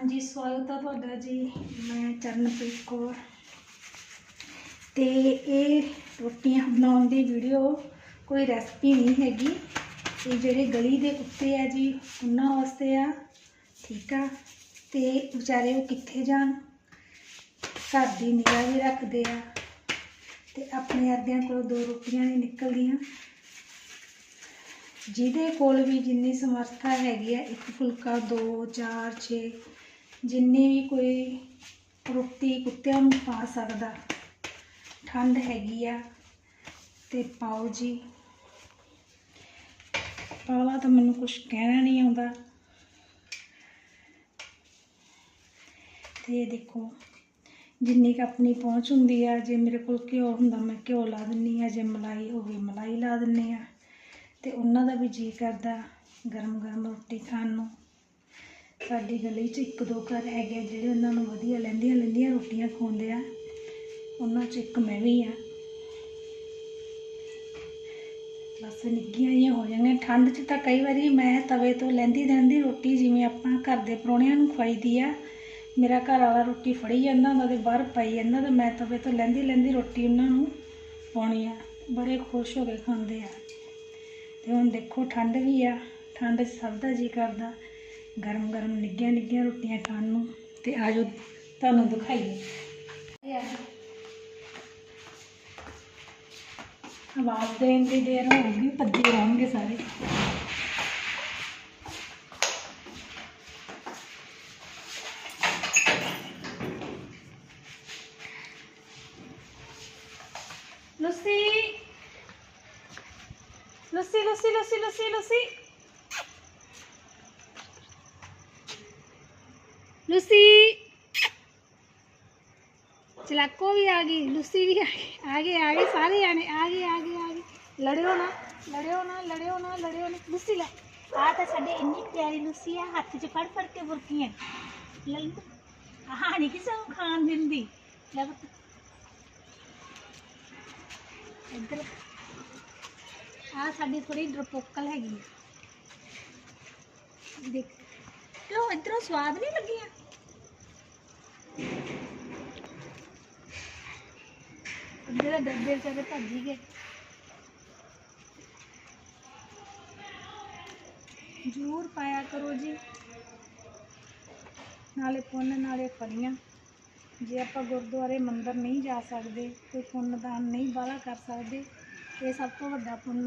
ਹਾਂਜੀ, ਸਵਾਗਤ ਹੈ ਤੁਹਾਡਾ ਜੀ। ਮੈਂ ਚਰਨਪ੍ਰੀਤ ਕੌਰ। ਤੇ ਇਹ ਰੋਟੀਆਂ ਬਣਾਉਣ ਦੀ ਵੀਡੀਓ ਕੋਈ ਰੈਸਪੀ ਨਹੀਂ ਹੈਗੀ। ਇਹ ਜਿਹੜੇ ਗਲੀ ਦੇ ਕੁੱਤੇ ਆ ਜੀ, ਉਹਨਾਂ ਵਾਸਤੇ ਆ। ਠੀਕ ਆ? ਤੇ ਵਿਚਾਰੇ ਉਹ ਕਿੱਥੇ ਜਾਣ? ਘਰ ਦੀ ਨਿਗਾਹ ਵੀ ਰੱਖਦੇ ਆ। ਤੇ ਆਪਣੇ ਅਰਦਿਆਂ ਕੋਲ ਦੋ ਰੋਟੀਆਂ ਨਹੀਂ ਨਿਕਲਦੀਆਂ। ਜਿਹਦੇ ਕੋਲ ਵੀ ਜਿੰਨੀ ਸਮਰੱਥਾ ਹੈਗੀ ਆ, ਇੱਕ ਫੁਲਕਾ ਦੋ, ਚਾਰ, ਛੇ ਜਿੰਨੀ ਵੀ ਕੋਈ ਰੋਟੀ ਕੁੱਤਿਆਂ ਨੂੰ ਪਾ ਸਕਦਾ, ਠੰਡ ਹੈਗੀ ਆ, ਤੇ ਪਾਓ ਜੀ। ਪਾਲਾ ਤਾਂ ਮੈਨੂੰ ਕੁਝ ਕਹਿਣਾ ਨਹੀਂ ਆਉਂਦਾ। ਤੇ ਇਹ ਦੇਖੋ, ਜਿੰਨੀ ਕੁ ਆਪਣੀ ਪਹੁੰਚ ਹੁੰਦੀ ਆ, ਜੇ ਮੇਰੇ ਕੋਲ ਘਿਓ ਹੁੰਦਾ, ਮੈਂ ਘਿਓ ਲਾ ਦਿੰਨੀ ਆ, ਜੇ ਮਲਾਈ ਹੋਵੇ ਮਲਾਈ ਲਾ ਦਿੰਨੀ ਆ। ਤੇ ਉਹਨਾਂ ਦਾ ਵੀ ਜੀ ਕਰਦਾ ਗਰਮ ਗਰਮ ਰੋਟੀ ਖਾਣ ਨੂੰ। ਸਾਡੀ ਗਲੀ 'ਚ ਇੱਕ ਦੋ ਘਰ ਹੈਗੇ ਆ ਜਿਹੜੇ ਉਹਨਾਂ ਨੂੰ ਵਧੀਆ ਲੈਂਦੀਆਂ ਲੈਂਦੀਆਂ ਰੋਟੀਆਂ ਖਵਾਉਂਦੇ ਆ। ਉਹਨਾਂ 'ਚ ਇੱਕ ਮੈਂ ਵੀ ਆ। ਬਸ ਨਿੱਕੀਆਂ ਜਿਹੀਆਂ ਹੋ ਜਾਂਦੀਆਂ ਠੰਡ 'ਚ ਤਾਂ ਕਈ ਵਾਰੀ ਮੈਂ ਤਵੇ ਤੋਂ ਲੈਂਦੀ ਰਹਿੰਦੀ ਰੋਟੀ ਜਿਵੇਂ ਆਪਾਂ ਘਰ ਦੇ ਪਰੌਣਿਆਂ ਨੂੰ ਖਵਾਈਦੀ ਆ। ਮੇਰਾ ਘਰ ਵਾਲਾ ਰੋਟੀ ਫੜੀ ਜਾਂਦਾ ਹੁੰਦਾ ਤੇ ਬਾਹਰ ਪਾਈ ਜਾਂਦਾ ਤੇ ਮੈਂ ਤਵੇ ਤੋਂ ਲੈਂਦੀ ਲੈਂਦੀ ਰੋਟੀ ਉਹਨਾਂ ਨੂੰ ਪਾਉਣੀ ਆ। ਬੜੇ ਖੁਸ਼ ਹੋ ਕੇ ਖਾਂਦੇ ਆ। ਤੇ ਹੁਣ ਦੇਖੋ ਠੰਡ ਵੀ ਆ। ਠੰਡ 'ਚ ਸਭ ਦਾ ਜੀ ਕਰਦਾ। ਗਰਮ ਗਰਮ ਨਿੱਗੀਆਂ ਨਿੱਗੀਆਂ ਰੋਟੀਆਂ ਖਾਣ ਨੂੰ ਤੇ ਆਜੋ ਤੁਹਾਨੂੰ ਦਿਖਾਈਏ। ਆਵਾਜ਼ ਦੇਣ ਦੀ ਦੇਰ ਹੋਊਗੀ, ਭੱਜੇ ਰਹਿਣਗੇ ਸਾਰੇ। ਲੁੱਸੀ। ਲੁੱਸੀ ਲੁੱਸੀ ਲੁੱਸੀ ਲੁੱਸੀ ਲੁੱਸੀ। ਲੁੱਸੀ ਚਲਾਕੋ ਵੀ ਆ ਗਈ ਲੁੱਸੀ ਵੀ ਆ ਗਈ ਆ ਗਏ ਆ ਗਏ ਸਾਰੇ ਆਣੇ ਆ ਗਏ ਆ ਗਏ ਆ ਗਏ ਲੜਿਓ ਨਾ ਲੜਿਓ ਨਾ ਲੜਿਓ ਨਾ ਲੜਿਓ ਨਾ ਲੁੱਸੀ ਲੈ ਆ ਤਾਂ ਸਾਡੇ ਇੰਨੀ ਪਿਆਰੀ ਲੁੱਸੀ ਆ ਹੱਥ 'ਚ ਫੜ ਫੜ ਕੇ ਬੁਰਕੀਆਂ ਲੈ ਲਓ। ਆਹ ਨਹੀਂ ਕਿਸੇ ਨੂੰ ਖਾਣ ਦਿੰਦੀ ਲੈ ਪੁੱਤ ਇੱਧਰ ਆ ਸਾਡੀ ਥੋੜੀ ਡਰਪੋਕਲ ਹੈਗੀ ਆ ਦੇਖ ਲੋ ਇਧਰੋਂ ਸਵਾਦ ਨਹੀਂ ਲੱਗੀਆਂ ਇੱਧਰ ਡੱਬੇ ਵਿਚਾਰੇ ਭੱਜ ਹੀ ਗਏ। ਜ਼ਰੂਰ ਪਾਇਆ ਕਰੋ ਜੀ। ਨਾਲੇ ਪੁੰਨ ਨਾਲੇ ਫਲੀਆਂ। ਜੇ ਆਪਾਂ ਗੁਰਦੁਆਰੇ ਮੰਦਿਰ ਨਹੀਂ ਜਾ ਸਕਦੇ, ਕੋਈ ਪੁੰਨਦਾਨ ਨਹੀਂ ਬਾਹਲਾ ਕਰ ਸਕਦੇ, ਇਹ ਸਭ ਤੋਂ ਵੱਡਾ ਪੁੰਨ